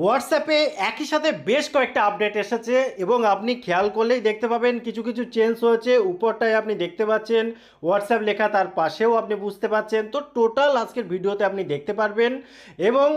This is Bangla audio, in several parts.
হোয়াটসঅ্যাপে একই সাথে বেশ কয়েকটা আপডেট এসেছে এবং আপনি খেয়াল করলেই দেখতে পাবেন কিছু কিছু চেঞ্জ হয়েছে। উপরটায় আপনি দেখতে পাচ্ছেন, হোয়াটসঅ্যাপ লেখা তার পাশেও আপনি বুঝতে পাচ্ছেন। তো টোটাল আজকের ভিডিওতে আপনি দেখতে পারবেন এবং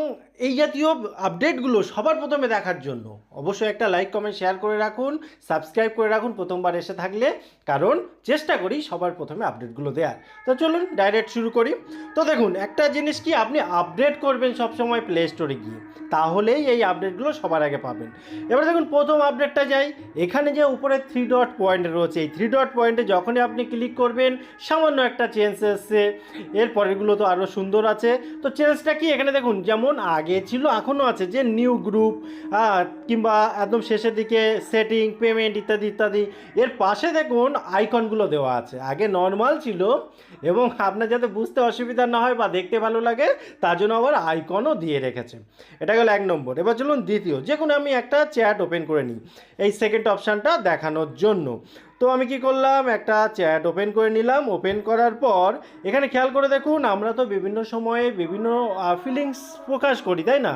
এই জাতীয় আপডেটগুলো সবার প্রথমে দেখার জন্য অবশ্যই একটা লাইক, কমেন্ট, শেয়ার করে রাখুন, সাবস্ক্রাইব করে রাখুন প্রথমবার এসে থাকলে, কারণ চেষ্টা করি সবার প্রথমে আপডেটগুলো দেওয়ার তো চলুন ডাইরেক্ট শুরু করি। তো দেখুন, একটা জিনিস কি আপনি আপডেট করবেন সবসময় প্লে স্টোরে গিয়ে, তাহলেই এই আপডেটগুলো সবার আগে পাবেন। এবার দেখুন, প্রথম আপডেটটা যাই। এখানে যে উপরে থ্রি ডট পয়েন্ট রয়েছে, এই থ্রি ডট পয়েন্টে যখনই আপনি ক্লিক করবেন, সামান্য একটা চেঞ্জ এসছে। এর পরেরগুলো তো আরও সুন্দর আছে। তো চেঞ্জটা কি? এখানে দেখুন, যেমন আগে ছিল এখনও আছে যে নিউ গ্রুপ কিংবা একদম শেষের দিকে সেটিং পেমেন্ট ইত্যাদি ইত্যাদি। এর পাশে দেখুন আইকনগুলো দেওয়া আছে। আগে নর্মাল ছিল, এবং আপনার যাতে বুঝতে অসুবিধা না হয় বা দেখতে ভালো লাগে, তার জন্য আবার আইকনও দিয়ে রেখেছে। এটা গেল এক নম্বর। এবার চলুন দ্বিতীয়। যে কোনো আমি একটা চ্যাট ওপেন করে নিই। এই সেকেন্ড অপশানটা দেখানোর জন্য। তো আমি কি করলাম? একটা চ্যাট ওপেন করে নিলাম। ওপেন করার পর এখানে খেয়াল করে দেখুন, আমরা তো বিভিন্ন সময়ে বিভিন্ন ফিলিংস প্রকাশ করি, তাই না?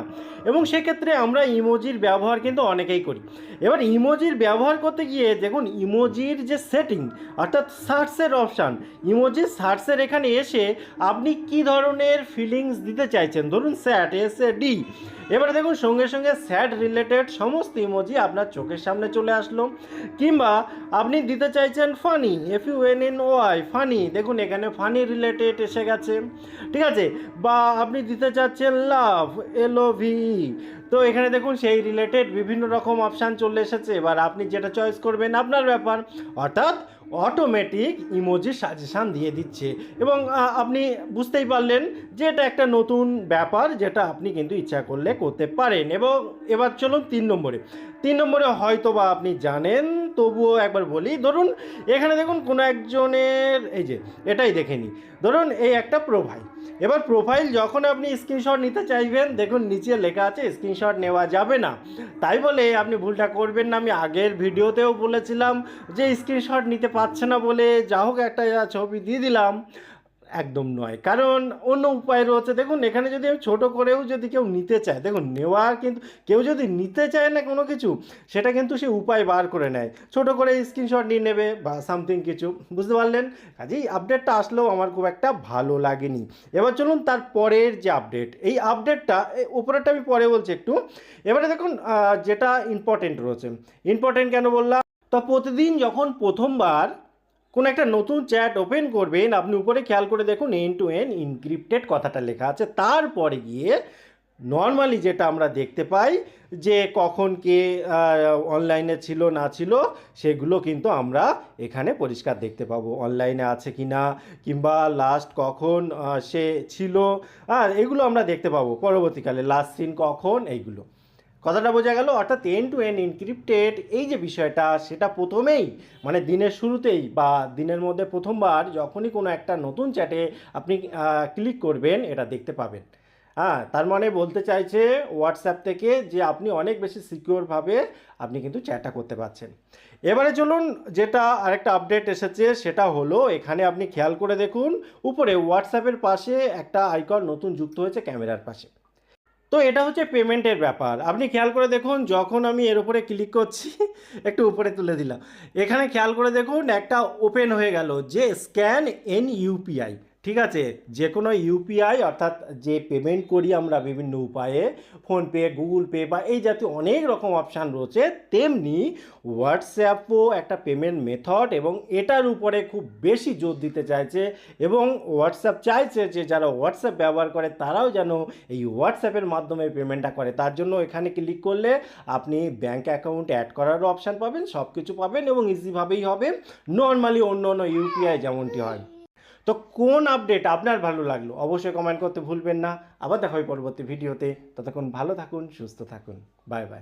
এবং সেক্ষেত্রে আমরা ইমোজির ব্যবহার কিন্তু অনেকেই করি। এবার ইমোজির ব্যবহার করতে গিয়ে দেখুন ইমোজির যে সেটিং অর্থাৎ সার্চের অপশান ইমোজির সার্চের এখানে এসে আপনি কি ধরনের ফিলিংস দিতে চাইছেন? ধরুন স্যাট এস এ ডি এবারে দেখুন, সঙ্গে সঙ্গে স্যাট রিলেটেড সমস্ত ইমোজি আপনার চোখের সামনে চলে আসলো। কিংবা আপনি দিতে চাইছেন funny F U N N Y funny. দেখুন, এখানে ফানি রিলেটেড এসে গেছে। ঠিক আছে? বা আপনি দিতে চাচ্ছেন লাভ এল ও ভি তো এখানে দেখুন, সেই রিলেটেড বিভিন্ন রকম অপশান চলে এসেছে। এবার আপনি যেটা চয়েস করবেন, আপনার ব্যাপার। অর্থাৎ অটোমেটিক ইমোজি সাজেশান দিয়ে দিচ্ছে। এবং আপনি বুঝতেই পারলেন যে এটা একটা নতুন ব্যাপার, যেটা আপনি কিন্তু ইচ্ছা করলে করতে পারেন। এবং এবার চলুন তিন নম্বরে। তিন নম্বরে হয়তো বা আপনি জানেন তবুও একবার বলি, ধরুন এখানে দেখুন কোনো একজনের, এই যে, এটাই দেখে নিই। ধরুন এই একটা প্রোফাইল এবার প্রোফাইল যখন আপনি স্ক্রিনশট নিতে চাইবেন, দেখুন নিচে লেখা আছে স্ক্রিনশট নেওয়া যাবে না। তাই বলে আপনি ভুলটা করবেন না। আমি আগের ভিডিওতেও বলেছিলাম যে স্ক্রিনশট নিতে পারছে না বলে, যা হোক একটা ছবি দিয়ে দিলাম। একদম নয়। কারণ অন্য উপায় রয়েছে দেখুন, এখানে যদি আমি ছোটো করেও যদি কেউ নিতে চায়, দেখুন নেওয়ার কিন্তু, কেউ যদি নিতে চায় না কোনো কিছু, সেটা কিন্তু সে উপায় বার করে নেয়। ছোটো করে স্ক্রিনশট নিয়ে নেবে বা সামথিং কিছু, বুঝতে পারলেন? কাজেই আপডেটটা আসলেও আমার খুব একটা ভালো লাগেনি। এবার চলুন তার পরের যে আপডেট এই আপডেটটা উপরেরটা আমি পরে বলছি একটু। এবারে দেখুন যেটা ইম্পর্টেন্ট রয়েছে। ইম্পর্টেন্ট কেন বললাম? তো প্রতিদিন যখন প্রথমবার কোনো একটা নতুন চ্যাট ওপেন করবেন, আপনি উপরে খেয়াল করে দেখুন এন টু এন ইনক্রিপ্টেড কথাটা লেখা আছে। তারপরে গিয়ে নর্মালি যেটা আমরা দেখতে পাই যে কখন কে অনলাইনে ছিল, না ছিল, সেগুলো কিন্তু আমরা এখানে পরিষ্কার দেখতে পাবো। অনলাইনে আছে কি না কিংবা লাস্ট কখন সে ছিল, আর এগুলো আমরা দেখতে পাবো। পরবর্তীকালে লাস্ট সিন কখন, এইগুলো। কথাটা বোঝা গেল, অর্থাৎ এন টু এন ইনক্রিপ্টেড এই যে বিষয়টা, সেটা প্রথমেই মানে দিনের শুরুতেই বা দিনের মধ্যে প্রথমবার যখনই কোনো একটা নতুন চ্যাটে আপনি ক্লিক করবেন, এটা দেখতে পাবেন। হ্যাঁ তার মানে বলতে চাইছে হোয়াটসঅ্যাপ থেকে যে আপনি অনেক বেশি সিকিওরভাবে আপনি কিন্তু চ্যাটটা করতে পারছেন। এবারে চলুন, যেটা আরেকটা আপডেট এসেছে, সেটা হলো, এখানে আপনি খেয়াল করে দেখুন, উপরে হোয়াটসঅ্যাপের পাশে একটা আইকন নতুন যুক্ত হয়েছে ক্যামেরার পাশে। তো এটা হচ্ছে পেমেন্টের ব্যাপার। আপনি খেয়াল করে দেখুন, যখন আমি এর উপরে ক্লিক করছি, একটু উপরে তুলে দিলাম। এখানে খেয়াল করে দেখুন, একটা ওপেন হয়ে গেল, যে স্ক্যান এন ইউপিআই ঠিক আছে? যে কোনো ইউপিআই অর্থাৎ যে পেমেন্ট করি আমরা বিভিন্ন উপায়ে ফোনপে গুগল পে বা এই জাতীয় অনেক রকম অপশান রয়েছে, তেমনি হোয়াটসঅ্যাপও একটা পেমেন্ট মেথড এবং এটার উপরে খুব বেশি জোর দিতে চাইছে এবং হোয়াটসঅ্যাপ চাইছে যে যারা হোয়াটসঅ্যাপ ব্যবহার করে তারাও যেন এই হোয়াটসঅ্যাপের মাধ্যমে পেমেন্টটা করে। তার জন্য এখানে ক্লিক করলে আপনি ব্যাঙ্ক অ্যাকাউন্ট অ্যাড করারও অপশান পাবেন সব কিছু পাবেন এবং ইজিভাবেই হবে। নর্মালি অন্য অন্য ইউপিআই যেমনটি হয়। তো কোন আপডেট আপনার ভালো লাগল? অবশ্যই কমেন্ট করতে ভুলবেন না। আবার দেখা হয় পরবর্তী ভিডিওতে ততক্ষণ ভালো থাকুন, সুস্থ থাকুন। Bye bye